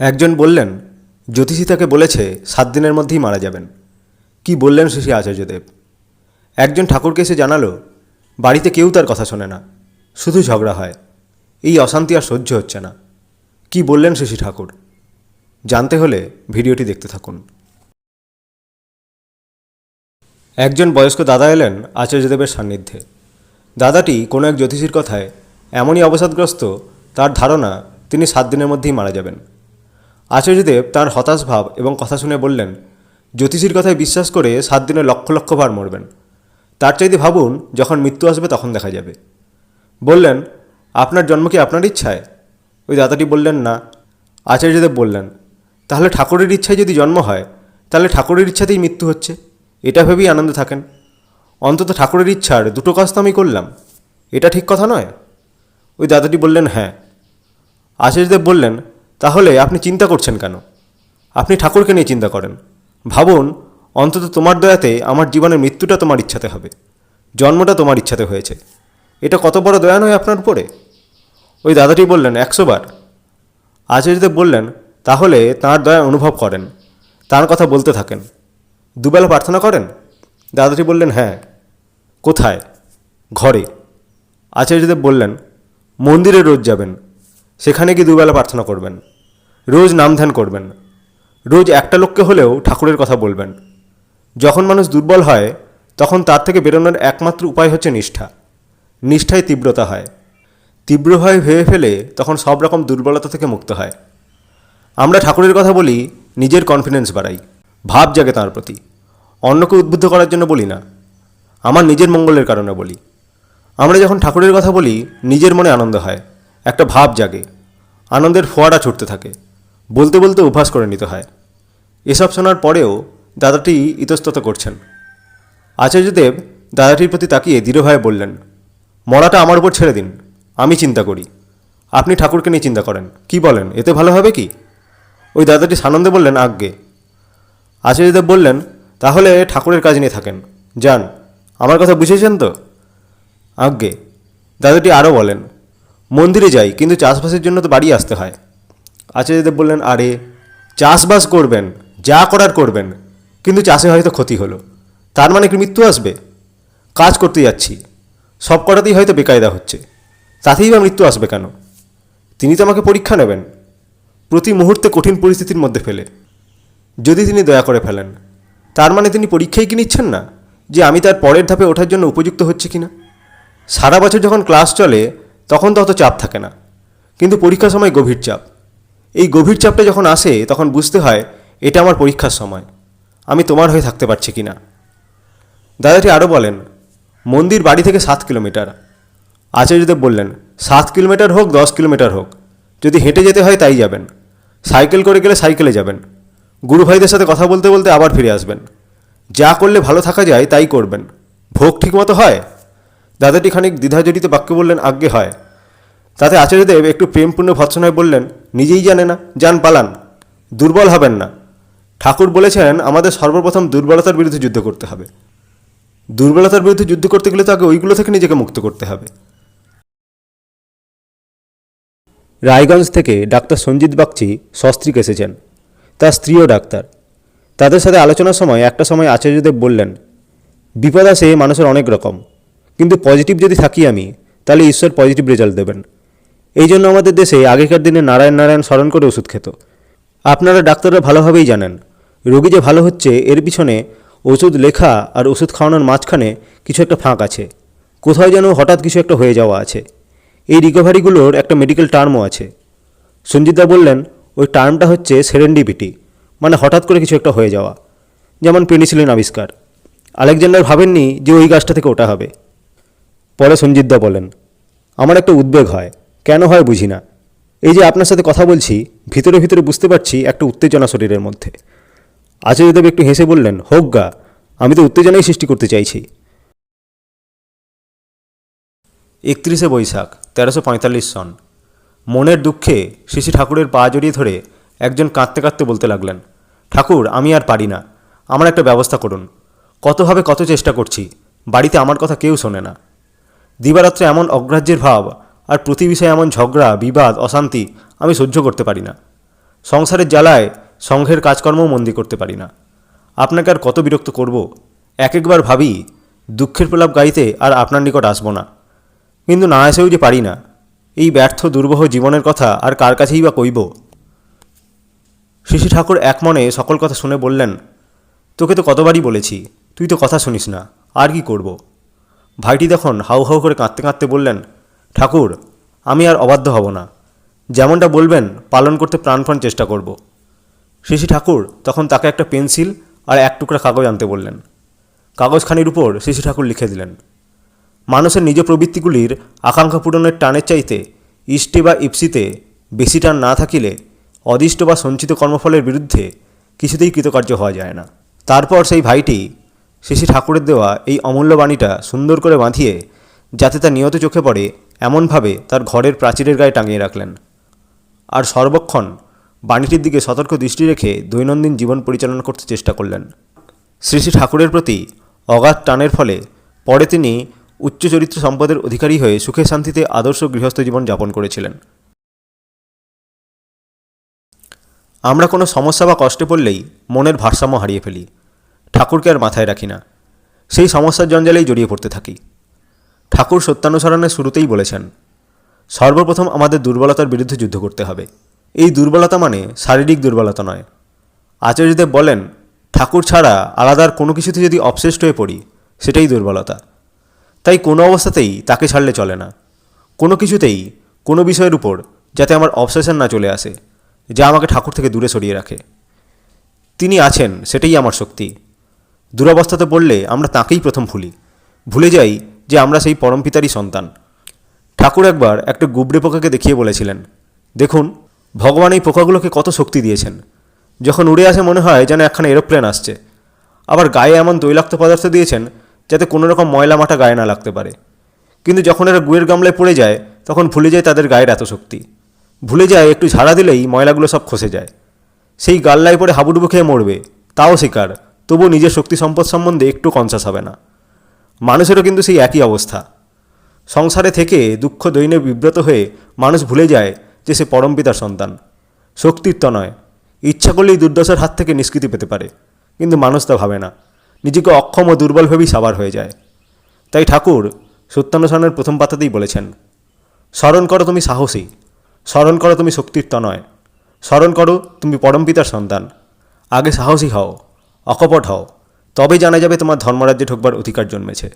একজন বললেন, জ্যোতিষী তাকে বলেছে সাত দিনের মধ্যেই মারা যাবেন। কি বললেন শ্রী আচার্যদেব? একজন ঠাকুরকে এসে জানালো, বাড়িতে কেউ তার কথা শোনে না, শুধু ঝগড়া হয়, এই অশান্তি আর সহ্য হচ্ছে না। কি বললেন শশী ঠাকুর? জানতে হলে ভিডিওটি দেখতে থাকুন। একজন বয়স্ক দাদা এলেন আচার্যদেবের সান্নিধ্যে। দাদাটি কোনো এক জ্যোতিষীর কথায়, এমনই অবসাদগ্রস্ত, তার ধারণা তিনি সাত দিনের মধ্যেই মারা যাবেন। আচার্যদেব তার হতাশ ভাব এবং কথা শুনে বললেন, জ্যোতিষীর কথায় বিশ্বাস করে সাত দিনে লক্ষ লক্ষ বার মরবেন। তার চাইতে ভাবুন, যখন মৃত্যু আসবে তখন দেখা যাবে। বললেন, আপনার জন্ম কি আপনার ইচ্ছায়? ওই দাদাটি বললেন, না। আচার্যদেব বললেন, তাহলে ঠাকুরের ইচ্ছায় যদি জন্ম হয়, তাহলে ঠাকুরের ইচ্ছাতেই মৃত্যু হচ্ছে। এটা ভেবেই আনন্দে থাকেন। অন্তত ঠাকুরের ইচ্ছার দুটো কাজ তো আমি করলাম। এটা ঠিক কথা নয়? ওই দাদাটি বললেন হ্যাঁ। আশিসদেব বললেন তাহলে আপনি চিন্তা করছেন কেন? আপনি ঠাকুরকে নিয়ে চিন্তা করেন। ভাবুন, অন্তত তোমার দয়াতে আমার জীবনের মৃত্যুটা তোমার ইচ্ছাতে হবে। জন্মটা তোমার ইচ্ছাতে হয়েছে। এটা কত বড় দয়া নয় আপনার উপরে? ওই দাদাটি বললেন, একশো বার। আচার্যদেব বললেন, তাহলে তাঁর দয়া অনুভব করেন। তার কথা বলতে থাকেন। দুবেলা প্রার্থনা করেন? দাদাটি বললেন হ্যাঁ। কোথায়? ঘরে। আচার্যদেব বললেন মন্দিরে রোজ যাবেন। সেখানে গিয়ে দুবেলা প্রার্থনা করবেন। রোজ নাম ধ্যান করবেন রোজ একটা লোককে হলেও ঠাকুরের কথা বলবেন। যখন মানুষ দুর্বল হয়, তখন তার থেকে বেরোনোর একমাত্র উপায় হচ্ছে নিষ্ঠা। নিষ্ঠায় তীব্রতা হয়। তীব্র তীব্রভাবে ভেবে ফেলে তখন সব রকম দুর্বলতা থেকে মুক্ত হয়। আমরা ঠাকুরের কথা বলি, নিজের কনফিডেন্স বাড়াই। ভাব জাগে তাঁর প্রতি। অন্যকে উদ্বুদ্ধ করার জন্য বলি না। আমার নিজের মঙ্গলের কারণে বলি। আমরা যখন ঠাকুরের কথা বলি, নিজের মনে আনন্দ হয়। একটা ভাব জাগে। আনন্দের ফোয়ারা ছুটতে থাকে। বলতে বলতে অভ্যাস করে নিতে হয়। এসব শোনার পরেও দাদাটি ইতস্তত করছেন। আচার্যদেব দাদাটির প্রতি তাকিয়ে দৃঢ়ভাবে বললেন মরাটা আমার উপর ছেড়ে দিন, আমি চিন্তা করি। আপনি ঠাকুরকে নিয়ে চিন্তা করেন, কি বলেন, এতে ভালো হবে কি? ওই দাদাটি সানন্দে বললেন, আজ্ঞে। আচার্যদেব বললেন, তাহলে ঠাকুরের কাজ নিয়ে থাকেন, যান, আমার কথা বুঝেছেন তো? আজ্ঞে। দাদাটি আরও বলেন, মন্দিরে যাই, কিন্তু চাষবাসের জন্য তো বাড়ি আসতে হয়। আচার্যদেব বললেন, আরে, চাষবাস করবেন, যা করার করবেন, কিন্তু চাষে হয়তো ক্ষতি হলো। তার মানে কি মৃত্যু আসবে? কাজ করতে যাচ্ছি। সব কটাতেই হয়তো বেকায়দা হচ্ছে। তাতেই বা মৃত্যু আসবে কেন? তিনি তো আমাকে পরীক্ষা নেবেন। প্রতি মুহূর্তে কঠিন পরিস্থিতির মধ্যে ফেলে। যদি তিনি দয়া করে ফেলেন, তার মানে তিনি পরীক্ষাই কি নিচ্ছেন না, যে আমি তার পরের ধাপে ওঠার জন্য উপযুক্ত হচ্ছে কিনা? সারা বছর যখন ক্লাস চলে, তখন তো অত চাপ থাকে না। কিন্তু পরীক্ষার সময় গভীর চাপ। এই গভীর চাপটা যখন আসে, তখন বুঝতে হয়, এটা আমার পরীক্ষার সময়। আমি তোমার হয়ে থাকতে পারছি কি না দাদাটি আরও বলেন, মন্দির বাড়ি থেকে সাত কিলোমিটার। আচার্যদেব বললেন, সাত কিলোমিটার হোক, দশ কিলোমিটার হোক। যদি হেঁটে যেতে হয়, তাই যাবেন। সাইকেল করে গেলে সাইকেলে যাবেন। গুরু ভাইদের সাথে কথা বলতে বলতে আবার ফিরে আসবেন। যা করলে ভালো থাকা যায়, তাই করবেন। ভোগ ঠিকমতো হয়? দাদাটি খানিক দ্বিধাজড়িত বাক্য বললেন, আজ্ঞে হয়। তাতে আচার্যদেব একটু প্রেমপূর্ণ ভৎসনায় বললেন নিজেই জানে না, যান পালান, দুর্বল হবেন না। ঠাকুর বলেছেন, আমাদের সর্বপ্রথম দুর্বলতার বিরুদ্ধে যুদ্ধ করতে হবে। দুর্বলতার বিরুদ্ধে যুদ্ধ করতে গেলে তো আগে ওইগুলো থেকে নিজেকে মুক্ত করতে হবে। রায়গঞ্জ থেকে ডাক্তার সঞ্জিত বাগচি সস্ত্রীক এসেছেন। তার স্ত্রীও ডাক্তার। তাদের সাথে আলোচনার সময় একটা সময় আচার্যদেব বললেন, বিপদ আসে মানুষের অনেক রকম, কিন্তু পজিটিভ যদি থাকি আমি, তাহলে ঈশ্বর পজিটিভ রেজাল্ট দেবেন। এই জন্য আমাদের দেশে আগেকার দিনে নারায়ণ নারায়ণ স্মরণ করে ওষুধ খেত। আপনারা ডাক্তাররা ভালোভাবেই জানেন। রোগী যে ভালো হচ্ছে, এর পিছনে ওষুধ লেখা আর ওষুধ খাওয়ানোর মাঝখানে কিছু একটা ফাঁক আছে। কোথাও যেন হঠাৎ কিছু একটা হয়ে যাওয়া আছে। এই রিকভারিগুলোর একটা মেডিকেল টার্মও আছে। সঞ্জিতদা বললেন, ওই টার্মটা হচ্ছে সেরেন্ডিপিটি মানে হঠাৎ করে কিছু একটা হয়ে যাওয়া। যেমন পেনিসিলিন আবিষ্কার। আলেকজান্ডার ভাবেননি যে ওই গাছটা থেকে ওটা হবে। পরে সঞ্জিতদা বলেন, আমার একটা উদ্বেগ হয়। কেন হয় বুঝি না। এই যে আপনার সাথে কথা বলছি, ভিতরে ভিতরে বুঝতে পারছি একটা উত্তেজনা শরীরের মধ্যে। আচার্যদেব একটু হেসে বললেন, হোক গা, আমি তো উত্তেজনাই সৃষ্টি করতে চাইছি। একত্রিশে বৈশাখ, তেরোশো পঁয়তাল্লিশ সন। মনের দুঃখে শ্রী ঠাকুরের পা জড়িয়ে ধরে একজন কাঁদতে কাঁদতে বলতে লাগলেন, ঠাকুর, আমি আর পারি না। আমার একটা ব্যবস্থা করুন। কতভাবে কত চেষ্টা করছি, বাড়িতে আমার কথা কেউ শোনে না। দিবারাত্রে এমন অগ্রাহ্যের ভাব আর প্রতি বিষয়ে এমন ঝগড়া, বিবাদ, অশান্তি আমি সহ্য করতে পারি না। সংসারের জ্বালায় সংঘের কাজকর্মও মন্দি করতে পারি না। আপনাকে আর কত বিরক্ত করব? এক একবার ভাবি, দুঃখের প্রলাপ গাইতে আর আপনার নিকট আসব না। কিন্তু না এসেও যে পারি না। এই ব্যর্থ, দুর্বহ জীবনের কথা আর কার কাছেই বা কইব? শিশি ঠাকুর এক মনে সকল কথা শুনে বললেন, তোকে তো কতবারই বলেছি, তুই তো কথা শুনিস না, আর কি করব? ভাইটি তখন হাউ হাউ করে কাঁদতে কাঁদতে বললেন ঠাকুর, আমি আর অবাধ্য হব না। যেমনটা বলবেন, পালন করতে প্রাণপণ চেষ্টা করব। শিশি ঠাকুর তখন তাকে একটা পেন্সিল আর এক টুকরা কাগজ আনতে বললেন। কাগজখানির উপর শিশি ঠাকুর লিখে দিলেন মানুষের নিজ প্রবৃত্তিগুলির আকাঙ্ক্ষা পূরণের টানের চাইতে ইষ্টে বা ইপসিতে বেশি টান না থাকিলে অদিষ্ট বা সঞ্চিত কর্মফলের বিরুদ্ধে কিছুতেই কৃতকার্য হওয়া যায় না। তারপর সেই ভাইটি শিশি ঠাকুরের দেওয়া এই অমূল্য বাণীটা সুন্দর করে বাঁধিয়ে যাতে তা নিয়ত চোখে পড়ে এমনভাবে তার ঘরের প্রাচীরের গায়ে টাঙিয়ে রাখলেন। আর সর্বক্ষণ বাণীটির দিকে সতর্ক দৃষ্টি রেখে দৈনন্দিন জীবন পরিচালনা করতে চেষ্টা করলেন। শ্রী শ্রী ঠাকুরের প্রতি অগাধ টানের ফলে পরে তিনি উচ্চ চরিত্র সম্পদের অধিকারী হয়ে সুখে শান্তিতে আদর্শ গৃহস্থ জীবন যাপন করেছিলেন। আমরা কোনো সমস্যা বা কষ্টে পড়লেই মনের ভারসাম্য হারিয়ে ফেলি। ঠাকুরকে আর মাথায় রাখি না। সেই সমস্যার জঞ্জালেই জড়িয়ে পড়তে থাকি। ঠাকুর সত্যানুসরণের শুরুতেই বলেছেন, সর্বপ্রথম আমাদের দুর্বলতার বিরুদ্ধে যুদ্ধ করতে হবে। এই দুর্বলতা মানে শারীরিক দুর্বলতা নয়। আচার্যদেব বলেন, ঠাকুর ছাড়া আলাদার কোনো কিছুতে যদি অবশেষ্ট হয়ে পড়ি, সেটাই দুর্বলতা। তাই কোনো অবস্থাতেই তাকে ছাড়লে চলে না। কোনো কিছুতেই, কোনো বিষয়ের উপর যাতে আমার অবসেশন না চলে আসে, যা আমাকে ঠাকুর থেকে দূরে সরিয়ে রাখে। তিনি আছেন, সেটাই আমার শক্তি। দুরবস্থাতে পড়লে আমরা তাকেই প্রথম ভুলি। ভুলে যাই যে আমরা সেই পরমপিতারই সন্তান। ঠাকুর একবার একটা গুবড়ে পোকাকে দেখিয়ে বলেছিলেন, দেখুন, ভগবান এই পোকাগুলোকে কত শক্তি দিয়েছেন। যখন উড়ে আসে মনে হয় যেন একখানা এরোপ্লেন আসছে। আবার গায়ে এমন তৈলাক্ত পদার্থ দিয়েছেন যাতে কোনো রকম ময়লা মাটা গায়ে না লাগতে পারে। কিন্তু যখন এরা গুয়ের গামলায় পড়ে যায়, তখন ভুলে যায় তাদের গায়ের এত শক্তি। ভুলে যায় একটু ঝাড়া দিলেই ময়লাগুলো সব খসে যায়। সেই গাল্লায় পড়ে হাবুডুবু খেয়ে মরবে। তাও শিকার তবু নিজের শক্তি সম্পদ সম্বন্ধে একটু কনসাস হবে না। মানুষেরও কিন্তু সেই একই অবস্থা। সংসারে থেকে দুঃখ দৈনে বিব্রত হয়ে মানুষ ভুলে যায় যে সে পরমপিতার সন্তান। শক্তির তো নয়। ইচ্ছা করলেই দুর্দশার হাত থেকে নিষ্কৃতি পেতে পারে, কিন্তু মানুষ তা ভাবে না। নিজেকে অক্ষম ও দুর্বল ভেবেই সাবার হয়ে যায়। তাই ঠাকুর সত্যানুসরণের প্রথম পাতাতেই বলেছেন, স্মরণ করো তুমি সাহসী। স্মরণ করো তুমি শক্তির তনয় স্মরণ করো তুমি পরমপিতার সন্তান। আগে সাহসী হও, অকপট হও। তবে জানা যাবে তোমার ধর্মরাজ্যে ঢোকবার অধিকার জন্মেছে।